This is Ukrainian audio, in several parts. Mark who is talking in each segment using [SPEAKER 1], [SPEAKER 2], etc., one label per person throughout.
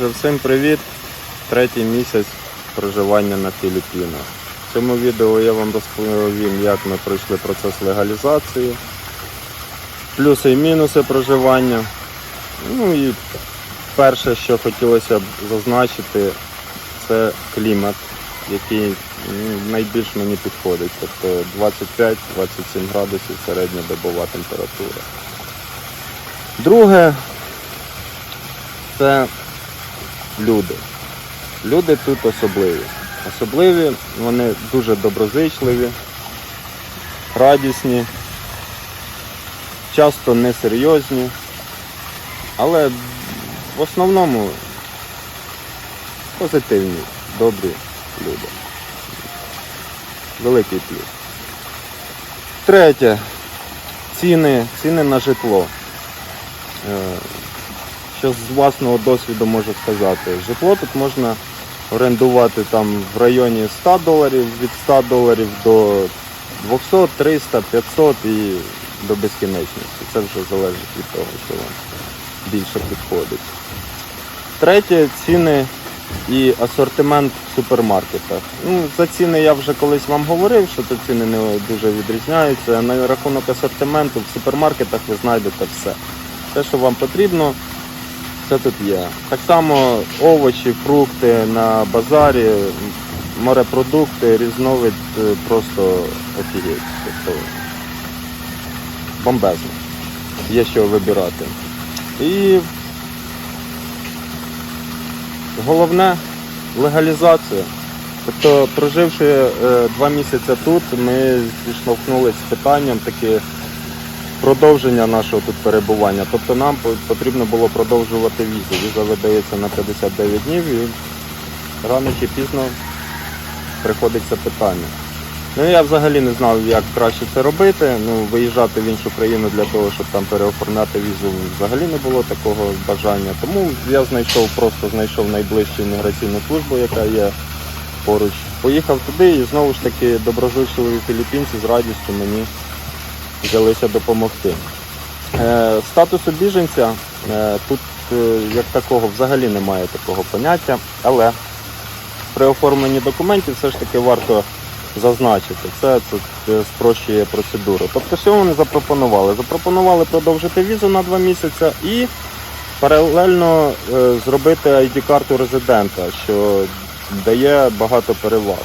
[SPEAKER 1] Отже, всім привіт! Третій місяць проживання на Філіппінах. В цьому відео я вам розповім, як ми пройшли процес легалізації, плюси і мінуси проживання. Ну і перше, що хотілося б зазначити, це клімат, який ну, найбільш мені підходить. Тобто 25-27 градусів середньодобова температура. Друге, це люди. Люди тут особливі. Особливі, вони дуже доброзичливі, радісні, часто несерйозні, але в основному позитивні, добрі люди. Великий плюс. Третє. Ціни, ціни на житло. Що з власного досвіду можу сказати. Житло тут можна орендувати там в районі 100 доларів, від 100 доларів до 200, 300, 500 і до безкінечності. Це вже залежить від того, що вам більше підходить. Третє ціни і асортимент в супермаркетах. Ну, за ціни я вже колись вам говорив, що тут ціни не дуже відрізняються. На рахунок асортименту в супермаркетах ви знайдете все. Те, що вам потрібно, це тут є. Так само овочі, фрукти на базарі, морепродукти, різновид е, просто офігеть. Тобто бомбезно. Є що вибирати. І головне легалізація. Тобто, проживши е, два місяці тут, ми зіштовхнулися з питанням таке продовження нашого тут перебування. Тобто нам потрібно було продовжувати візу. Віза видається на 59 днів і рано чи пізно приходить це питання. Ну я взагалі не знав, як краще це робити. Ну, виїжджати в іншу країну для того, щоб там переоформляти візу, взагалі не було такого бажання. Тому я знайшов, просто знайшов найближчу імміграційну службу, яка є поруч. Поїхав туди і знову ж таки доброзичливі філіппінці з радістю мені взялися допомогти. Е, статусу біженця е, тут е, як такого взагалі немає такого поняття, але при оформленні документів все ж таки варто зазначити. Це тут спрощує процедуру. Тобто, що вони запропонували? Запропонували продовжити візу на два місяці і паралельно зробити ID-карту резидента, що дає багато переваг.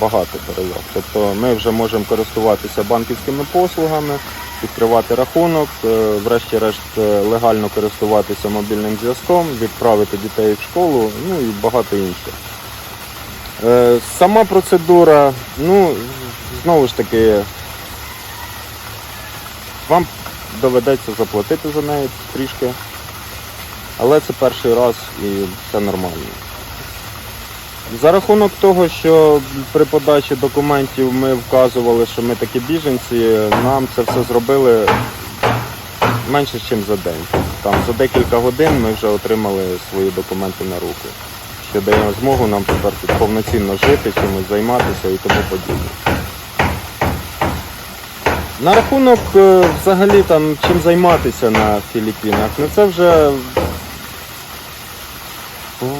[SPEAKER 1] Багато переваг. Тобто ми вже можемо користуватися банківськими послугами, відкривати рахунок, е, врешті-решт е, легально користуватися мобільним зв'язком, відправити дітей в школу, ну і багато інших. Е, Сама процедура, ну, знову ж таки, вам доведеться заплатити за неї трішки, але це перший раз і все нормально. За рахунок того, що при подачі документів ми вказували, що ми такі біженці, нам це все зробили менше, ніж за день. Там за декілька годин ми вже отримали свої документи на руки, що дає змогу нам тепер тут повноцінно жити, чимось займатися і тому подібне. На рахунок е, взагалі там чим займатися на Філіппінах, ну це вже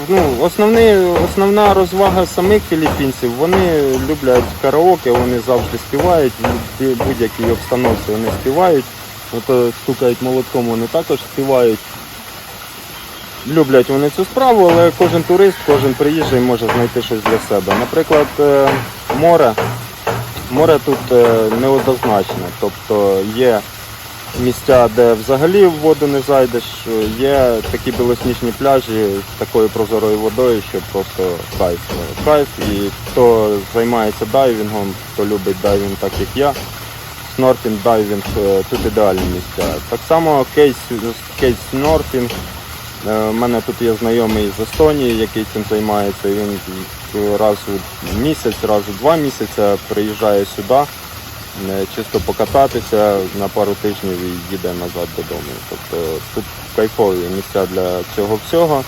[SPEAKER 1] ну, основний, основна розвага самих філіппінців, вони люблять караоке, вони завжди співають, в будь- будь-якій обстановці вони співають. Ото стукають молотком, вони також співають. Люблять вони цю справу, але кожен турист, кожен приїжджий може знайти щось для себе. Наприклад, е, море. Море тут е, неоднозначне. Тобто є місця, де взагалі в воду не зайдеш, є такі білосніжні пляжі з такою прозорою водою, що просто кайф. Кайф. І хто займається дайвінгом, хто любить дайвінг так як я, снорфінг, дайвінг, е, тут ідеальні місця. Так само кейс, кейс снорфінг. Е, У мене тут є знайомий з Естонії, який цим займається. Він раз у місяць, раз у два місяці приїжджає сюди, е, чисто покататися на пару тижнів і їде назад додому. Тобто тут кайфові місця для цього всього.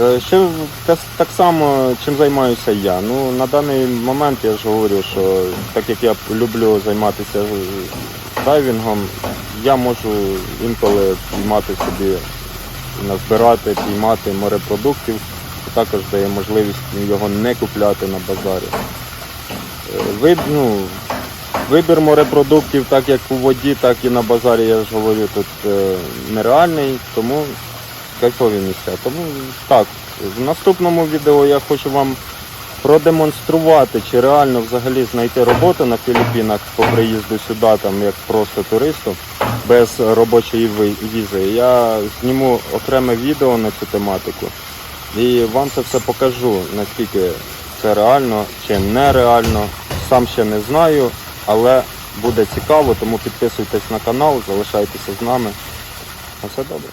[SPEAKER 1] Е, Ще так само, чим займаюся я. Ну, на даний момент я ж говорю, що так як я люблю займатися е, дайвінгом, я можу інколи мати собі назбирати, піймати морепродуктів. Також дає можливість його не купляти на базарі. Е, Вид, ну, вибір морепродуктів, так як у воді, так і на базарі, я ж говорю, тут е, нереальний, тому кайфові місця. Тому так, в наступному відео я хочу вам продемонструвати, чи реально взагалі знайти роботу на Філіппінах по приїзду сюди, там як просто туристу, без робочої візи. Я зніму окреме відео на цю тематику і вам це все покажу, наскільки це реально чи нереально. Сам ще не знаю, але буде цікаво, тому підписуйтесь на канал, залишайтеся з нами. На все добре.